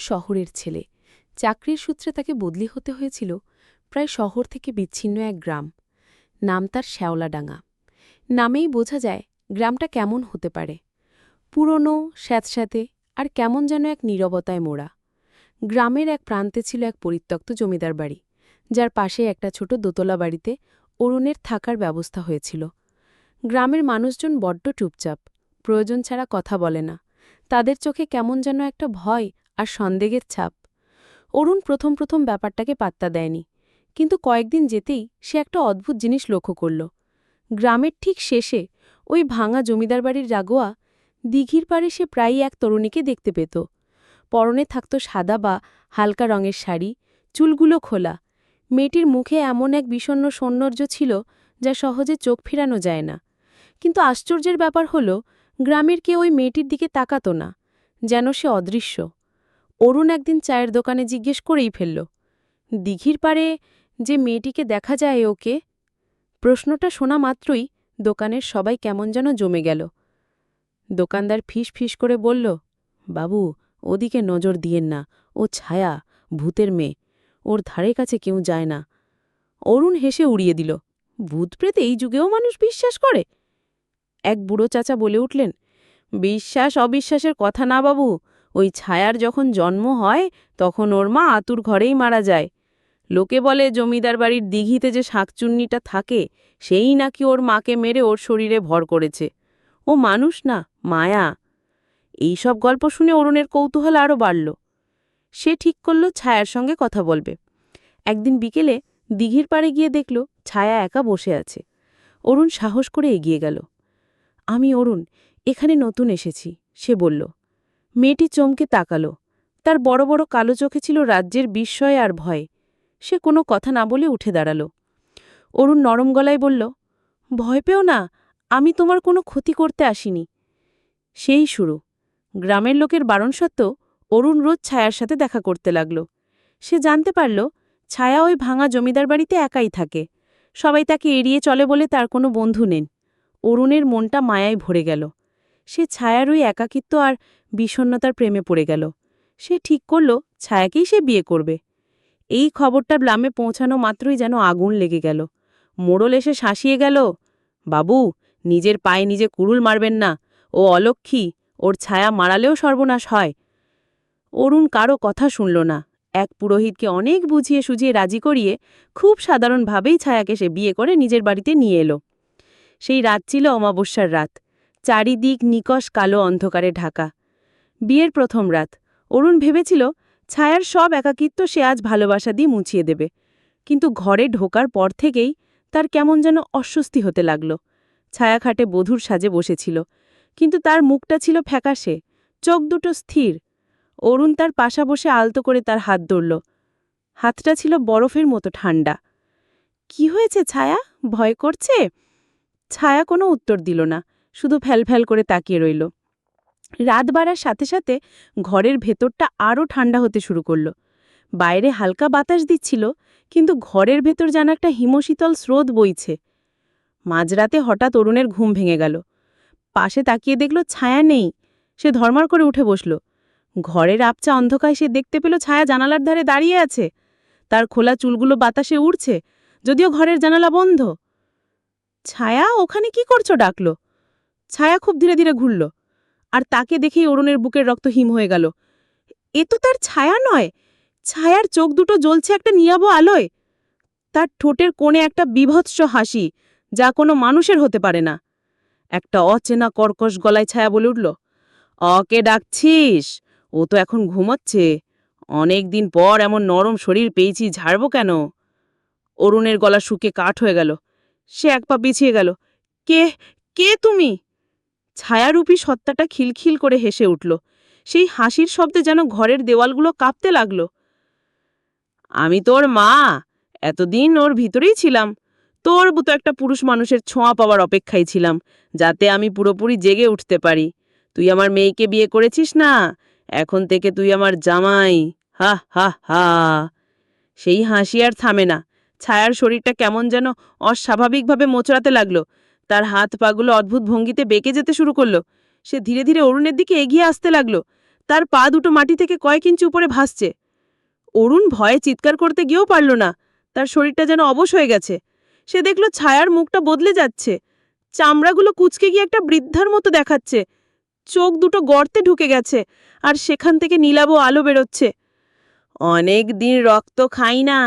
শহরের ছেলে। চাকরির সূত্রে তাকে বদলি হতে হয়েছিল প্রায় শহর থেকে বিচ্ছিন্ন এক গ্রাম। নাম তার শ্যাওলাডাঙ্গা। নামেই বোঝা যায় গ্রামটা কেমন হতে পারে। পুরনো, স্যাঁতস্যাঁতে আর কেমন যেন এক নীরবতায় মোড়া। গ্রামের এক প্রান্তে ছিল এক পরিত্যক্ত জমিদার বাড়ি, যার পাশে একটা ছোট দোতলা বাড়িতে অরুণের থাকার ব্যবস্থা হয়েছিল। গ্রামের মানুষজন বড্ড চুপচাপ, প্রয়োজন ছাড়া কথা বলে না। তাদের চোখে কেমন যেন একটা ভয় আর সন্দেহের ছাপ। অরুণ প্রথম প্রথম ব্যাপারটাকে পাত্তা দেয়নি, কিন্তু কয়েকদিন যেতেই সে একটা অদ্ভুত জিনিস লক্ষ্য করল। গ্রামের ঠিক শেষে ওই ভাঙা জমিদার বাড়ির রাগোয়া দিঘির পাড়ে সে প্রায়ই এক তরুণীকে দেখতে পেত। পরনে থাকত সাদা বা হালকা রঙের শাড়ি, চুলগুলো খোলা। মেয়েটির মুখে এমন এক বিষণ্ন সৌন্দর্য ছিল যা সহজে চোখ ফেরানো যায় না। কিন্তু আশ্চর্যের ব্যাপার হল, গ্রামের কেউ ওই মেয়েটির দিকে তাকাত না, যেন সে অদৃশ্য। অরুণ একদিন চায়ের দোকানে জিজ্ঞেস করেই ফেলল, দিঘির পাড়ে যে মেয়েটিকে দেখা যায় ওকে? প্রশ্নটা শোনা মাত্রই দোকানের সবাই কেমন যেন জমে গেল। দোকানদার ফিস ফিস করে বলল, বাবু, ওদিকে নজর দিয়েন না, ও ছায়া, ভূতের মেয়ে, ওর ধারে কাছে কেউ যায় না। অরুণ হেসে উড়িয়ে দিল, ভূত প্রেত এই যুগেও মানুষ বিশ্বাস করে? এক বুড়ো চাচা বলে উঠলেন, বিশ্বাস অবিশ্বাসের কথা না বাবু ওই ছায়ার যখন জন্ম হয়, তখন ওর মা আতুর ঘরেই মারা যায়। লোকে বলে জমিদার বাড়ির দিঘিতে যে শাঁকচুন্নিটা থাকে, সেই নাকি ওর মাকে মেরে ওর শরীরে ভর করেছে। ও মানুষ না, মায়া। এই সব গল্প শুনে অরুণের কৌতূহল আরও বাড়ল। সে ঠিক করল ছায়ার সঙ্গে কথা বলবে। একদিন বিকেলে দিঘির পাড়ে গিয়ে দেখল ছায়া একা বসে আছে। অরুণ সাহস করে এগিয়ে গেল। আমি অরুণ, এখানে নতুন এসেছি, সে বলল। মেয়েটি চমকে তাকাল। তার বড় বড় কালো চোখে ছিল রাজ্যের বিস্ময় আর ভয়। সে কোনো কথা না বলে উঠে দাঁড়াল। অরুণ নরম গলায় বলল, ভয় পেও না, আমি তোমার কোনো ক্ষতি করতে আসিনি। সেই শুরু। গ্রামের লোকের বারণ সত্ত্বেও অরুণ রোজ ছায়ার সাথে দেখা করতে লাগল। সে জানতে পারল, ছায়া ওই ভাঙা জমিদার বাড়িতে একাই থাকে। সবাই তাকে এড়িয়ে চলে বলে তার কোনো বন্ধু নেন অরুণের মনটা মায়ায় ভরে গেল। সে ছায়ার ওই একাকিত্ব আর বিষণ্নতার প্রেমে পড়ে গেল। সে ঠিক করল, ছায়াকেই সে বিয়ে করবে। এই খবরটা গ্রামে পৌঁছানো মাত্রই যেন আগুন লেগে গেল। মোড়ল এসে শাসিয়ে গেল, বাবু, নিজের পায়ে নিজে কুড়ুল মারবেন না। ও অলক্ষী, ওর ছায়া মারালেও সর্বনাশ হয়। অরুণ কারও কথা শুনল না। এক পুরোহিতকে অনেক বুঝিয়ে সুঝিয়ে রাজি করিয়ে খুব সাধারণভাবেই ছায়াকে সে বিয়ে করে নিজের বাড়িতে নিয়ে এলো। সেই রাত ছিল অমাবস্যার রাত। চারিদিক নিকশ কালো অন্ধকারে ঢাকা। বিয়ের প্রথম রাত। অরুণ ভেবেছিল, ছায়ার সব একাকিত্ব সে আজ ভালোবাসা দিয়ে মুছিয়ে দেবে। কিন্তু ঘরে ঢোকার পর থেকেই তার কেমন যেন অস্বস্তি হতে লাগল। ছায়া খাটে বধুর সাজে বসেছিল, কিন্তু তার মুখটা ছিল ফ্যাকাশে, চোখ দুটো স্থির। অরুণ তার পাশা বসে আলতো করে তার হাত ধরল। হাতটা ছিল বরফের মতো ঠান্ডা। কি হয়েছে ছায়া? ভয় করছে? ছায়া কোনো উত্তর দিল না। শুধু ফ্যালফ্যাল করে তাকিয়ে রইল। রাত বাড়ার সাথে সাথে ঘরের ভেতরটা আরও ঠান্ডা হতে শুরু করল। বাইরে হালকা বাতাস দিচ্ছিল, কিন্তু ঘরের ভেতর যেন একটা হিমশীতল স্রোত বইছে। মাঝরাতে হঠাৎ অরুণের ঘুম ভেঙে গেল। পাশে তাকিয়ে দেখল ছায়া নেই। সে ধর্মার করে উঠে বসল। ঘরের আপচা অন্ধকায় সে দেখতে পেল ছায়া জানালার ধারে দাঁড়িয়ে আছে। তার খোলা চুলগুলো বাতাসে উড়ছে, যদিও ঘরের জানালা বন্ধ। ছায়া, ওখানে কি করছ? ডাকল। ছায়া খুব ধীরে ধীরে ঘুরল, আর তাকে দেখেই অরুণের বুকের রক্ত হিম হয়ে গেল। এ তো তার ছায়া নয়, ছায়ার চোখ দুটো জ্বলছে একটা নিয়াবো আলোয়। তার ঠোঁটের কোণে একটা বিভৎস হাসি, যা কোনো মানুষের হতে পারে না। একটা অচেনা কর্কশ গলায় ছায়া বলে উঠল, অকে ডাকছিস, ও তো এখন ঘুমাচ্ছে, অনেক দিন পর এমন নরম শরীর পেয়েছি, ঝাড়ব কেন? অরুণের গলা শুকে কাঠ হয়ে গেল, সে এক পা পিছিয়ে গেল, কে কে তুমি? ছায়ারূপী সত্তাটা খিলখিল করে হেসে উঠল। সেই হাসির শব্দে যেন ঘরের দেওয়ালগুলো কাঁপতে লাগল। আমি তোর মা। এতদিন ওর ভিতরেই ছিলাম। তোর মতো একটা পুরুষ মানুষের ছোঁয়া পাওয়ার অপেক্ষায় ছিলাম, যাতে আমি পুরোপুরি জেগে উঠতে পারি। তুই আমার মেয়েকে বিয়ে করেছিস না? এখন থেকে তুই আমার জামাই। হা হা হা সেই হাসি আর থামে না। ছায়ার শরীরটা কেমন যেন অস্বাভাবিকভাবে মোচড়াতে লাগল। তার হাত পাগুলো অদ্ভুত ভঙ্গিতে বেঁকে যেতে শুরু করল। সে ধীরে ধীরে অরুণের দিকে এগিয়ে আসতে লাগল। তার পা দুটো মাটি থেকে কয়েক ইঞ্চি উপরে ভাসছে। অরুণ ভয়ে চিৎকার করতে গিয়েও পারল না। তার শরীরটা যেন অবশ হয়ে গেছে। সে দেখল ছায়ার মুখটা বদলে যাচ্ছে। চামড়াগুলো কুচকে গিয়ে একটা বৃদ্ধার মতো দেখাচ্ছে। চোখ দুটো গর্তে ঢুকে গেছে আর সেখান থেকে নীলাভ আলো বেরোচ্ছে। অনেক দিন রক্ত খাই না।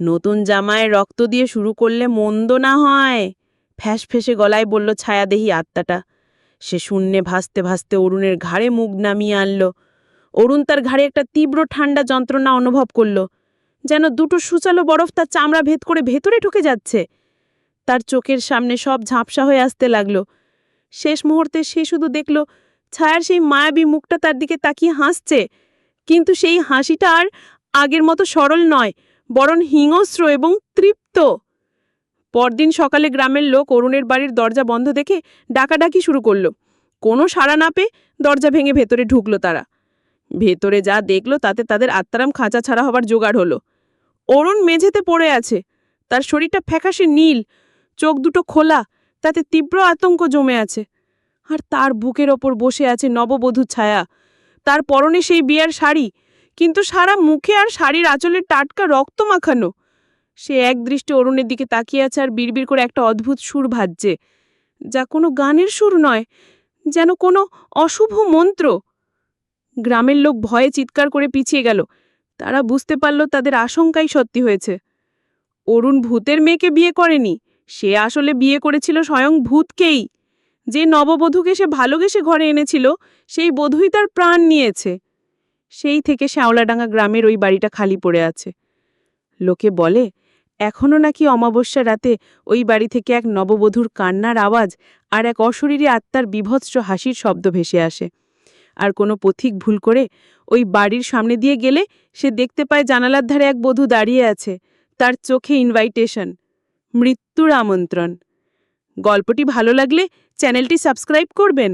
নতুন জামায় রক্ত দিয়ে শুরু করলে মন্দ না হয়। ফ্যাস ফেসে গলায় বলল, ছায়াদেহী আত্মাটা। সে শূন্যে ভাসতে ভাসতে অরুণের ঘাড়ে মুখ নামিয়ে আনল। অরুণ তার ঘাড়ে একটা তীব্র ঠান্ডা যন্ত্রণা অনুভব করল, যেন দুটো সুচালো বরফ তার চামড়া ভেদ করে ভেতরে ঢুকে যাচ্ছে। তার চোখের সামনে সব ঝাপসা হয়ে আসতে লাগল। শেষ মুহূর্তে সে শুধু দেখল, ছায়ার সেই মায়াবী মুখটা তার দিকে তাকিয়ে হাসছে। কিন্তু সেই হাসিটা আর আগের মতো সরল নয়, বরং হিংস্র এবং তৃপ্ত। পরদিন সকালে গ্রামের লোক অরুণের বাড়ির দরজা বন্ধ দেখে ডাকাডাকি শুরু করল। কোনো সাড়া না পেয়ে দরজা ভেঙে ভেতরে ঢুকলো তারা। ভেতরে যা দেখল তাতে তাদের আত্মারাম খাঁচা ছাড়া হবার জোগাড় হলো। অরুণ মেঝেতে পড়ে আছে। তার শরীরটা ফ্যাকাশে নীল, চোখ দুটো খোলা, তাতে তীব্র আতঙ্ক জমে আছে। আর তার বুকের ওপর বসে আছে নববধূ ছায়া। তার পরনে সেই বিয়ার শাড়ি, কিন্তু সারা মুখে আর শাড়ির আঁচলের টাটকা রক্ত মাখানো। সে এক দৃষ্টি অরুণের দিকে তাকিয়ে আছে আর বিড়বিড় করে একটা অদ্ভুত সুর ভাজছে, যা কোনো গানের সুর নয়, যেন কোনো অশুভ মন্ত্র। গ্রামের লোক ভয়ে চিৎকার করে পিছিয়ে গেল, তারা বুঝতে পারল তাদের আশঙ্কাই সত্যি হয়েছে। অরুণ ভূতের মেয়েকে বিয়ে করেনি, সে আসলে বিয়ে করেছিল স্বয়ং ভূতকেই। যে নববধূকে সে ভালোবেসে ঘরে এনেছিল, সেই বধূই তার প্রাণ নিয়েছে। সেই থেকে শ্যাওলাডাঙ্গা গ্রামের ওই বাড়িটা খালি পড়ে আছে। লোকে বলে এখনও নাকি অমাবস্যা রাতে ওই বাড়ি থেকে এক নববধূর কান্নার আওয়াজ আর এক অশরীরী আত্মার বিভৎস হাসির শব্দ ভেসে আসে। আর কোনো পথিক ভুল করে ওই বাড়ির সামনে দিয়ে গেলে সে দেখতে পায় জানালার ধারে এক বধূ দাঁড়িয়ে আছে, তার চোখে ইনভাইটেশন মৃত্যুর আমন্ত্রণ। গল্পটি ভালো লাগলে চ্যানেলটি সাবস্ক্রাইব করবেন।